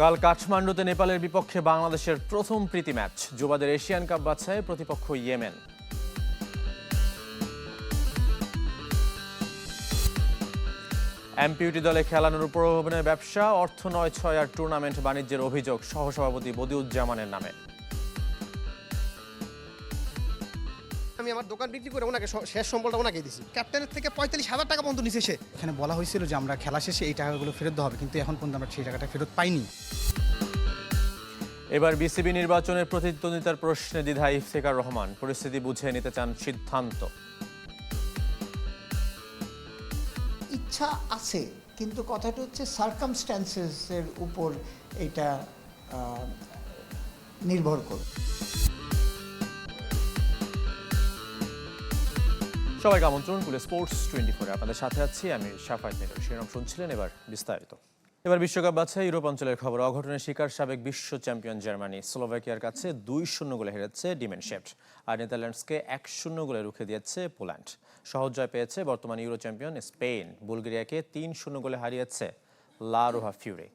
কাল কাঠমান্ডুতে নেপালের বিপক্ষে বাংলাদেশের প্রথম প্রীতি ম্যাচ। যুবাদের এশিয়ান কাপ বাছাই প্রতিপক্ষ ইয়েমেন। এমপিউটি দলে খেলানোর প্রলোভনের ব্যবসা, অর্থ নয় ছয় আর টুর্নামেন্ট বাণিজ্যের অভিযোগ সহসভাপতি বদিউজ্জামানের নামে। আমি আমার দোকান বিক্রি করে ওনাকে শেষ সম্বলটা ওনাকে দিয়েছি। ক্যাপ্টেনের থেকে পঁয়তাল্লিশ হাজার টাকা পর্যন্ত নিছে সে। এখানে বলা হয়েছিল যে আমরা খেলা শেষে এই টাকাগুলো ফেরত দেওয়া হবে কিন্তু এখন পর্যন্ত আমরা সেই টাকাটা ফেরত পাইনি। এবার বিসিবি নির্বাচনের প্রতিদ্বন্দ্বিতার প্রশ্নে দ্বিধায় ইফতেকার রহমান। পরিস্থিতি বুঝে নিতে চান সিদ্ধান্ত। ইচ্ছা আছে কিন্তু কথাটা হচ্ছে সার্কামস্ট্যান্সেসের উপর এটা আহ, নির্ভর করবে। সবাইকে আমন্ত্রণ কুলে স্পোর্টস টোয়েন্টি ফোরে আপনাদের সাথে আছি। আমি সাফায়ত মিলন শিরোনাম শুনছিলেন, এবার বিস্তারিত। এবার বিশ্বকাপ বাছাই, ইউরোপ অঞ্চলের খবর। অঘটনের শিকার সাবেক বিশ্ব চ্যাম্পিয়ন জার্মানি, স্লোভাকিয়ার কাছে দুই শূন্য গোলে হেরেছে ডিমেন শেফট আর নেদারল্যান্ডসকে এক শূন্য গোলে রুখে দিয়েছে পোল্যান্ড। সহজ জয় পেয়েছে বর্তমান ইউরো চ্যাম্পিয়ন স্পেন। বুলগেরিয়াকে তিন শূন্য গোলে হারিয়েছে লা রোহা ফিউরে।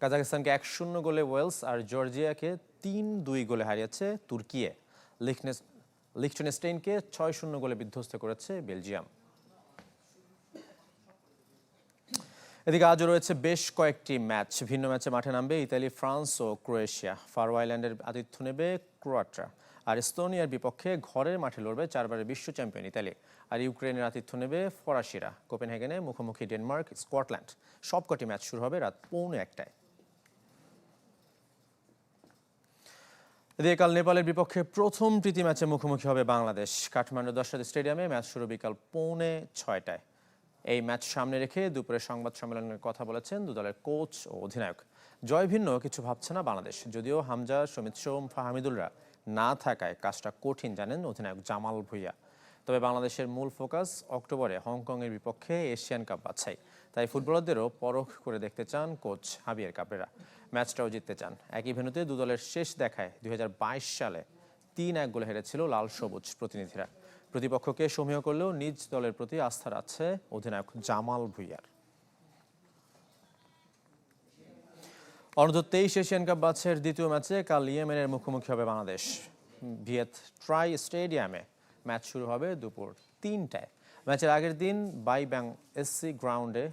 কাজাকিস্তানকে এক শূন্য গোলে ওয়েলস আর জর্জিয়াকে তিন দুই গোলে হারিয়েছে তুর্কিয়ে। লিখনেস লিখটেনস্টেইনকে ছয় শূন্য গোলে বিধ্বস্ত করেছে বেলজিয়াম। এদিকে আজও রয়েছে বেশ কয়েকটি ম্যাচ, ভিন্ন ম্যাচে মাঠে নামবে ইতালি, ফ্রান্স ও ক্রোয়েশিয়া। ফারো আইল্যান্ডের আতিথ্য নেবে ক্রোয়াটরা। আর এস্তোনিয়ার বিপক্ষে ঘরের মাঠে লড়বে চারবারের বিশ্ব চ্যাম্পিয়ন ইতালি। আর ইউক্রেনের আতিথ্য নেবে ফরাসিরা। কোপেনহেগেনে মুখোমুখি ডেনমার্ক, স্কটল্যান্ড। সবকটি ম্যাচ শুরু হবে রাত পৌনে একটায়। এদিকে কাল নেপালের বিপক্ষে প্রথম প্রীতি ম্যাচে মুখোমুখি হবে বাংলাদেশ। কাঠমান্ডু দশটাতে স্টেডিয়ামে ম্যাচ শুরু বিকাল পৌনে ছয়টায়। এই ম্যাচ সামনে রেখে দুপুরে সংবাদ সম্মেলনের কথা বলেছেন দু দলের কোচ ও অধিনায়ক। জয় ভিন্ন, কিছু ভাবছে না বাংলাদেশ। যদিও হামজা, সমিত সোম ফাহামিদুলরা না থাকায় কাজটা কঠিন জানেন অধিনায়ক জামাল ভুইয়া। তবে বাংলাদেশের মূল ফোকাস অক্টোবরে হংকংয়ের বিপক্ষে এশিয়ান কাপ বাছাই। তাই ফুটবলারদেরও পরখ করে দেখতে চান কোচ হাবিয়ার কাপেরা। ম্যাচটাও জিততে চান। একই ভেন্যুতে দু দলের শেষ দেখায় দুই হাজার বাইশ সালে তিন এক গোলে হেরেছিল লাল সবুজ প্রতিনিধিরা। প্রতিপক্ষকে সমীহ করলেও নিজ দলের প্রতি আস্থা আছে অধিনায়ক জামাল ভুইয়ার। অনূর্ধ্ব তেইশ এশিয়ান কাপ বাছের দ্বিতীয় ম্যাচে কাল ইয়েমেনের মুখোমুখি হবে বাংলাদেশ। ভিয়েত ট্রাই স্টেডিয়ামে ম্যাচ শুরু হবে দুপুর তিনটায়। ম্যাচের আগের দিন বাই ব্যাং এসসি গ্রাউন্ডে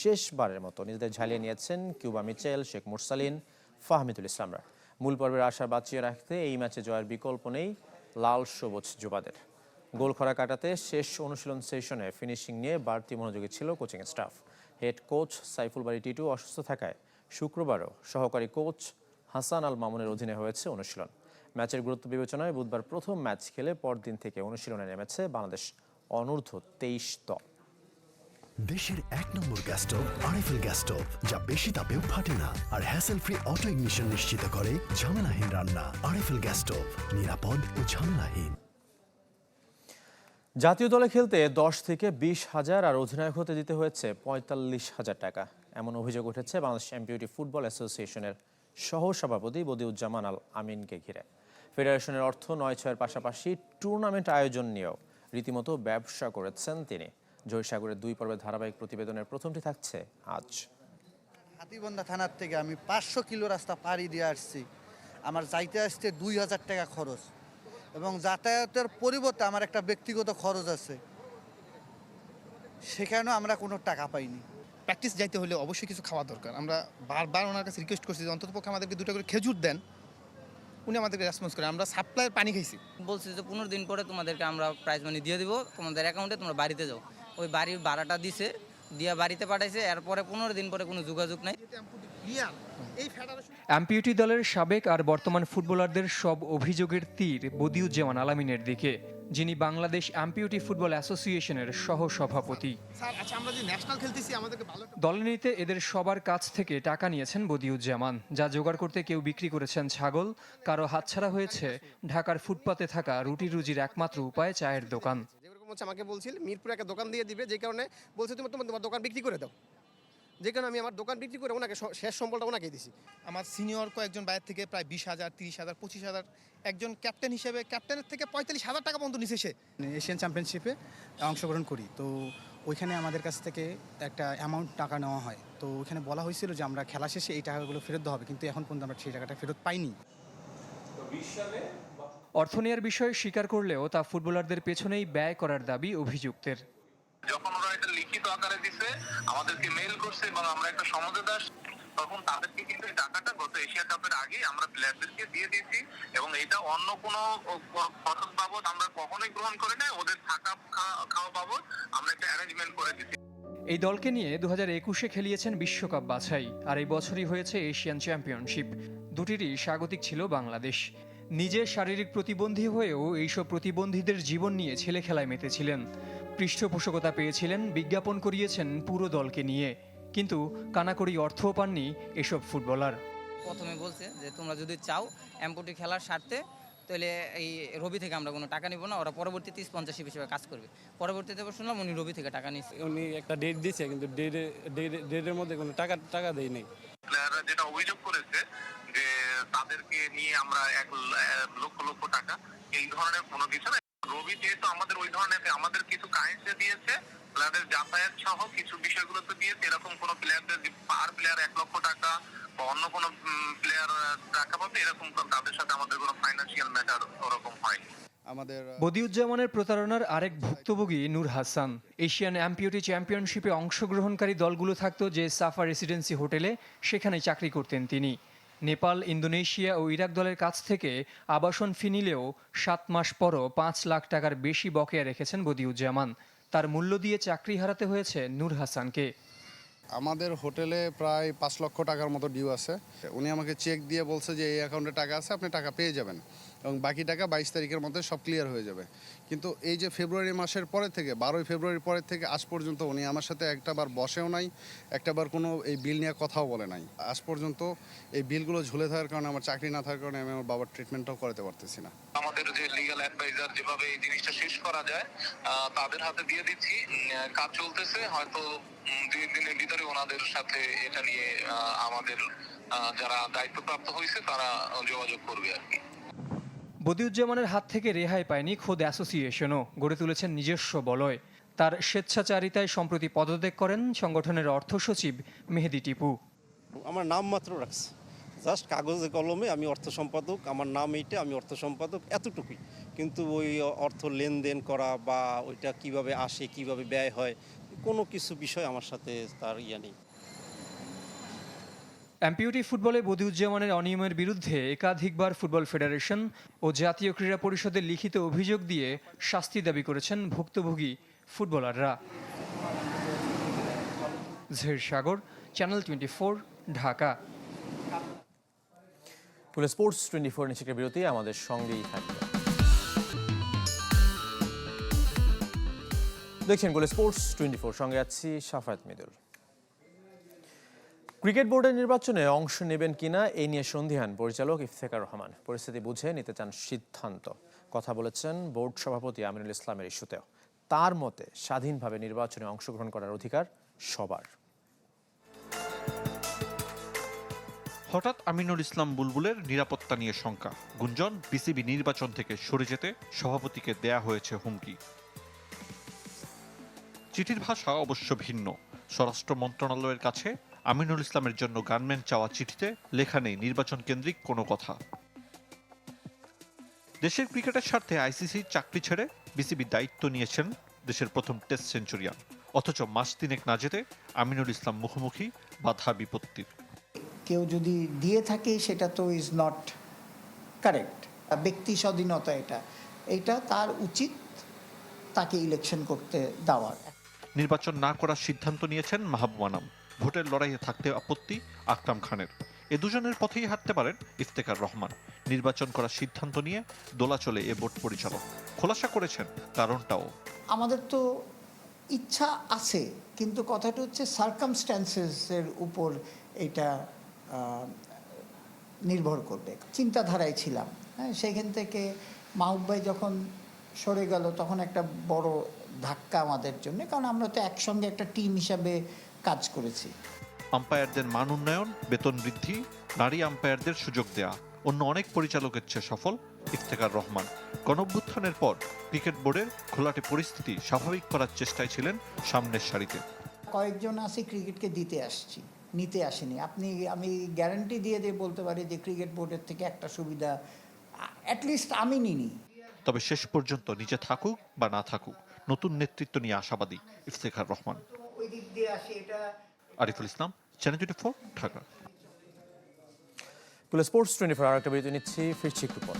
শেষবারের মতো নিজেদের ঝালিয়ে নিয়েছেন কিউবা মিচেল, শেখ মুরসালিন, ফাহমিদুল ইসলামরা মূল পর্বের আশা বাঁচিয়ে রাখতে এই ম্যাচে জয়ের বিকল্প নেই লাল সবুজ যুবাদের। গোল খরা কাটাতে শেষ অনুশীলন সেশনে ফিনিশিং নিয়ে বাড়তি মনোযোগী ছিল coaching staff. Head coach Saiful Bari Titu অসুস্থ থাকায় শুক্রবারও সহকারী কোচ হাসান আল মামুনের অধীনে হয়েছে অনুশীলন। ম্যাচের গুরুত্ব বিবেচনায় বুধবার প্রথম ম্যাচ খেলে পরদিন থেকে অনুশীলনে নেমেছে বাংলাদেশ অনূর্ধ্ব তেইশ দল। দেশের এক number gas stove RFL gas stove যা বেশি তাপেও ফাটে না আর হ্যাসেল ফ্রি অটো ইগনিশন নিশ্চিত করে ঝামেলাহীন রান্না। আরএফএল গ্যাস স্টোভ নিরাপদ ও ঝামেলাহীন। জাতীয় দলে খেলতে দশ থেকে বিশ হাজার আর অধিনায়ক হতে দিতে হয়েছে পঁয়তাল্লিশ হাজার টাকা। এমন অভিযোগ উঠেছে বাংলাদেশ এমপিউটি ফুটবল অ্যাসোসিয়েশনের সহ সভাপতি বদিউজ্জামান আল আমিনকে ঘিরে। ফেডারেশনের অর্থ নয় ছয়ের পাশাপাশি টুর্নামেন্ট আয়োজন নিয়েও রীতিমতো ব্যবসা করেছেন তিনি। জয়সাগরের দুই পর্বের ধারাবাহিক প্রতিবেদনের প্রথমটি থাকছে আজ। হাতিবন্ধা থানার থেকে আমি পাঁচশো কিলো রাস্তা পাড়ি দিয়ে আসছি। আমার যাইতে আসতে দুই হাজার টাকা খরচ এবং যাতায়াতের পরিবর্তে আমার একটা ব্যক্তিগত খরচ আছে। সেখানেও আমরা কোনো টাকা পাইনি। প্র্যাকটিস যাইতে হলে অবশ্যই কিছু খাওয়া দরকার। আমরা বারবার ওনার কাছে রিকোয়েস্ট করছি যে অন্ততপক্ষে আমাদেরকে দুটো করে খেজুর দেন। উনি আমাদেরকে রেসপন্স করে আমরা সাপ্লাইয়ের পানি খাইছি। বলছি যে পনেরো দিন পরে তোমাদেরকে আমরা প্রাইজ মানি দিয়ে দিব তোমাদের অ্যাকাউন্টে তোমরা বাড়িতে যাও। ওই বাড়ির ভাড়াটা দিছে দিয়ে বাড়িতে পাঠাইছে এরপরে পনেরো দিন পরে কোনো যোগাযোগ নাই। এই ফেডারেশন অ্যাম্পিউটি দলের সাবেক আর বর্তমান ফুটবলারদের সব অভিযোগের তীর বদিউজ্জামান আলামিনের দিকে যিনি বাংলাদেশ অ্যাম্পিউটি ফুটবল অ্যাসোসিয়েশনের সহ সভাপতি স্যার আচ্ছা আমরা যে ন্যাশনাল খেলতেছি আমাদেরকে ভালো দলে নিতে এদের সবার কাছ থেকে টাকা নিয়েছেন বদিউজ্জামান যা জোগাড় করতে কেউ বিক্রি করেছেন ছাগল কারও হাতছাড়া হয়েছে ঢাকার ফুটপাতে থাকা রুটি রুজির একমাত্র উপায় চায়ের দোকান। হচ্ছে আমাকে বলছিল মিরপুরে একটা দোকান দিয়ে দিবে যে কারণে বলছে তুমি তোমার তোমার দোকান বিক্রি করে দাও। যে কারণে আমি আমার দোকান বিক্রি করে ওনাকে শেষ সম্বলটা ওনাকে দিছি। আমার সিনিয়র কয়েকজন বাইরের থেকে প্রায় বিশ হাজার তিরিশ হাজার পঁচিশ হাজার একজন ক্যাপ্টেন হিসেবে ক্যাপ্টেনের থেকে পঁয়তাল্লিশ হাজার টাকা পর্যন্ত নিছে সে। এশিয়ান চ্যাম্পিয়নশিপে অংশগ্রহণ করি। তো ওইখানে আমাদের কাছ থেকে একটা অ্যামাউন্ট টাকা নেওয়া হয়। তো ওইখানে বলা হয়েছিল যে আমরা খেলা শেষে এই টাকাগুলো ফেরত দেওয়া হবে কিন্তু এখন পর্যন্ত আমরা সেই টাকাটা ফেরত পাইনি। অর্থ নেয়ার বিষয়ে স্বীকার করলেও তা ফুটবলারদের পেছনেই ব্যয় করার দাবি অভিযুক্তের। যখন ওরা এটা লিখিত আকারে দিছে আমাদেরকে মেইল করছে এবং আমরা একটা সমঝোতা তখন তাদেরকে কিন্তু টাকাটা গত এশিয়া কাপের আগে আমরা প্লেয়ারদেরকে দিয়ে দিয়েছি এবং এটা অন্য কোনো খরচ বাবদ আমরা কখনোই গ্রহণ করি না ওদের থাকা খাওয়া বাবদ আমরা একটা অ্যারেঞ্জমেন্ট করে দিচ্ছি এই দলকে নিয়ে দু হাজার একুশে খেলিয়েছেন বিশ্বকাপ বাছাই আর এই বছরই হয়েছে এশিয়ান চ্যাম্পিয়নশিপ দুটিরই স্বাগতিক ছিল বাংলাদেশ। নিজে শারীরিক প্রতিবন্ধী হয়েও এইসব প্রতিবন্ধীদের জীবন নিয়ে ছেলে খেলায় মেতেছিলেন। পৃষ্ঠপোষকতা পেয়েছিলেন বিজ্ঞাপন করিয়েছেন পুরো দলকে নিয়ে। কিন্তু কানাকড়ি অর্থও পাননি এসব ফুটবলার। প্রথমে বলছে যে তোমরা যদি চাও এম্পোটি খেলার স্বার্থে তাহলে এই রবি থেকে আমরা কোনো টাকা নিব না। ওরা পরবর্তীতে স্পন্সরশিপ হিসেবে কাজ করবে। পরবর্তীতে শুনলাম উনি রবি থেকে টাকা নিচ্ছে উনি একটা ডেট দিয়েছে কিন্তু ডেটে ডেটের মধ্যে কোনো টাকা টাকা দেয়নি। প্লেয়াররা যেটা অভিযোগ করেছে যে তাদেরকে নিয়ে আমরা এক লক্ষ লক্ষ টাকা এই ধরনের কোনো কিছু না। রবি যেহেতু আমাদের ওই ধরনের আমাদের কিছু কাহিনী দিয়েছে প্লেয়ারদের যাতায়াত সহ কিছু বিষয়গুলো তো দিয়েছে এরকম কোনো প্লেয়ারদের পার প্লেয়ার এক লক্ষ টাকা বা অন্য কোনো প্লেয়ার টাকা পাবে এরকম তাদের সাথে আমাদের কোনো ফাইন্যান্সিয়াল ম্যাটার ওরকম হয়নি। আমাদের বদিউজ্জামানের প্রতারণার আরেক ভুক্তভোগী নূর হাসান। এশিয়ান অ্যাম্পিওটি চ্যাম্পিয়নশিপে অংশগ্রহণকারী দলগুলো থাকতো যে সাফা রেসিডেন্সি হোটেলে সেখানে চাকরি করতেন তিনি। নেপাল, ইন্দোনেশিয়া ও ইরাক দলের কাছ থেকে আবাসন ফি নিলেও সাত মাস পরও পাঁচ লাখ টাকার বেশি বকেয়া রেখেছেন বদিউজ্জামান। তার মূল্য দিয়ে চাকরি হারাতে হয়েছে নূর হাসানকে। আমাদের হোটেলে প্রায় পাঁচ লক্ষ টাকার মতো ডিউ আছে। উনি আমাকে চেক দিয়ে বলছে যে এই অ্যাকাউন্টে টাকা আছে, আপনি টাকা পেয়ে যাবেন। এবং বাকি টাকা বাইশ তারিখের মধ্যে সব ক্লিয়ার হয়ে যাবে। কিন্তু এই যে ফেব্রুয়ারি মাসের পরে থেকে, বারোই ফেব্রুয়ারির পরে থেকে আজ পর্যন্ত উনি আমার সাথে একটাবার বসেও নাই, একটাবার কোনো এই বিল নিয়ে কথাও বলে নাই। আজ পর্যন্ত এই বিলগুলো ঝুলে থাকার কারণে, আমার চাকরি না থাকার কারণে আমি আমার বাবার ট্রিটমেন্টটাও করাতে পারতেছি না। আমাদের যে লিগাল অ্যাডভাইজার যেভাবে এই জিনিসটা শেষ করা যায় তাদের হাতে দিয়ে দিচ্ছি। কাজ চলতেছে, হয়তো দুই দিনের ভিতরে ওনাদের সাথে এটা নিয়ে আমাদের যারা দায়িত্বপ্রাপ্ত হয়েছে, তারা যোগাযোগ করবে আর কি। বদিউজ্জামানের হাত থেকে রেহাই পায়নি খোদ অ্যাসোসিয়েশনও। গড়ে তুলেছেন নিজস্ব বলয়। তার স্বেচ্ছাচারিতায় সম্প্রতি পদত্যাগ করেন সংগঠনের অর্থ সচিব মেহেদি টিপু। আমার নাম মাত্র রাখছে। জাস্ট কাগজে কলমে আমি অর্থ সম্পাদক, আমার নাম এইটা, আমি অর্থ সম্পাদক, এতটুকুই। কিন্তু ওই অর্থ লেনদেন করা বা ওইটা কীভাবে আসে, কীভাবে ব্যয় হয়, কোনো কিছু বিষয় আমার সাথে তার ইয়ে নেই। অ্যাম্পিউটি ফুটবলে বদিউজ্জামানের অনিয়মের বিরুদ্ধে একাধিকবার ফুটবল ফেডারেশন ও জাতীয় ক্রীড়া পরিষদের লিখিত অভিযোগ দিয়ে শাস্তি দাবি করেছেন ভুক্তভোগী ফুটবলাররা। Zahir Sagar, channel twenty four, Dhaka. পুরো স্পোর্টস টোয়েন্টি ফোর নিশ্চিকের বিরতি, আমাদের সঙ্গেই থাকবে। দেখছেন গোলে স্পোর্টস টোয়েন্টি ফোর, সঙ্গে আছি সাফায়াত মিদুল। ক্রিকেট বোর্ডের নির্বাচনে অংশ নেবেন কিনা এই নিয়ে সন্ধিহান। পরিচালক ইফতেখার রহমান। পরিস্থিতি বুঝে নিতে চান সিদ্ধান্ত। কথা বলেছেন বোর্ড সভাপতি আমিনুল ইসলামের ইস্যুতেও। তার মতে স্বাধীনভাবে নির্বাচনে অংশগ্রহণ করার অধিকার সবার। হঠাৎ আমিনুল ইসলাম বুলবুলের নিরাপত্তা নিয়ে শঙ্কা। গুঞ্জন, বিসিবি নির্বাচন থেকে সরে যেতে সভাপতিকে দেয়া হয়েছে হুমকি। চিঠির ভাষা অবশ্য ভিন্ন। স্বরাষ্ট্র মন্ত্রণালয়ের কাছে আমিনুল ইসলামের জন্য গানম্যান চাওয়া চিঠিতে লেখা নেই নির্বাচন কেন্দ্রিক কোনো কথা। দেশের ক্রিকেটের স্বার্থে আইসিসি চাকরি ছেড়ে বিসিবি দায়িত্ব নিয়েছেন দেশের প্রথম টেস্ট সেঞ্চুরিয়ান। অথচ মাস তিনেক না যেতে আমিনুল ইসলাম মুখোমুখি বাধা বিপত্তির। কেউ যদি দিয়ে থাকে সেটা তো ইজ নট কারেক্ট ব্যক্তি স্বাধীনতা এটা। এটা তার উচিত তাকে ইলেকশন করতে দেওয়ার নির্বাচন না করার সিদ্ধান্ত নিয়েছেন মাহবুব আনাম। ভোটের লড়াইয়ে থাকতে আপত্তি আকরাম খানের। এ দুজনের পথেই হাঁটতে পারেন ইফতেখার রহমান। নির্বাচন করার সিদ্ধান্ত নিয়ে দোলাচলে এ বোর্ড পরিচালক। খোলাসা করেছেন কারণটাও। আমাদের তো ইচ্ছা আছে, কিন্তু কথাটা হচ্ছে সার্কামস্ট্যান্সেসের উপর এটা নির্ভর করবে। চিন্তাধারায় ছিলাম। হ্যাঁ সেখান থেকে মাহবুব ভাই যখন সরে গেল, তখন একটা বড় ধাক্কা আমাদের জন্য। কারণ আমরা তো একসঙ্গে একটা টিম হিসাবে কাজ করেছি। আম্পায়ারদের মান উন্নয়ন বেতন বৃদ্ধি নারী আম্পায়ারদের সুযোগ দেয়া অন্য অনেক পরিচালকের চেয়ে সফল ইফতেখার রহমান। গণঅভ্যুত্থানের পর ক্রিকেট বোর্ডের খোলাটে পরিস্থিতি স্বাভাবিক করার চেষ্টায় ছিলেন সামনের সারিতে। কয়েকজন আছে ক্রিকেটকে দিতে আসছি নিতে আসেনি। আপনি আমি গ্যারান্টি দিয়ে দিয়ে বলতে পারি যে ক্রিকেট বোর্ডের থেকে একটা সুবিধা অ্যাটলিস্ট আমি নিনি তবে শেষ পর্যন্ত নিচে থাকুক বা না থাকুক নতুন নেতৃত্ব নিয়ে আশাবাদী ইফতেখার রহমান। ওই দিক দিয়ে আসি এটা Ariful Islam channel twenty four Dhaka. Sports twenty four আর একটা বিরতি নিচ্ছি ফিরছি একটু পর।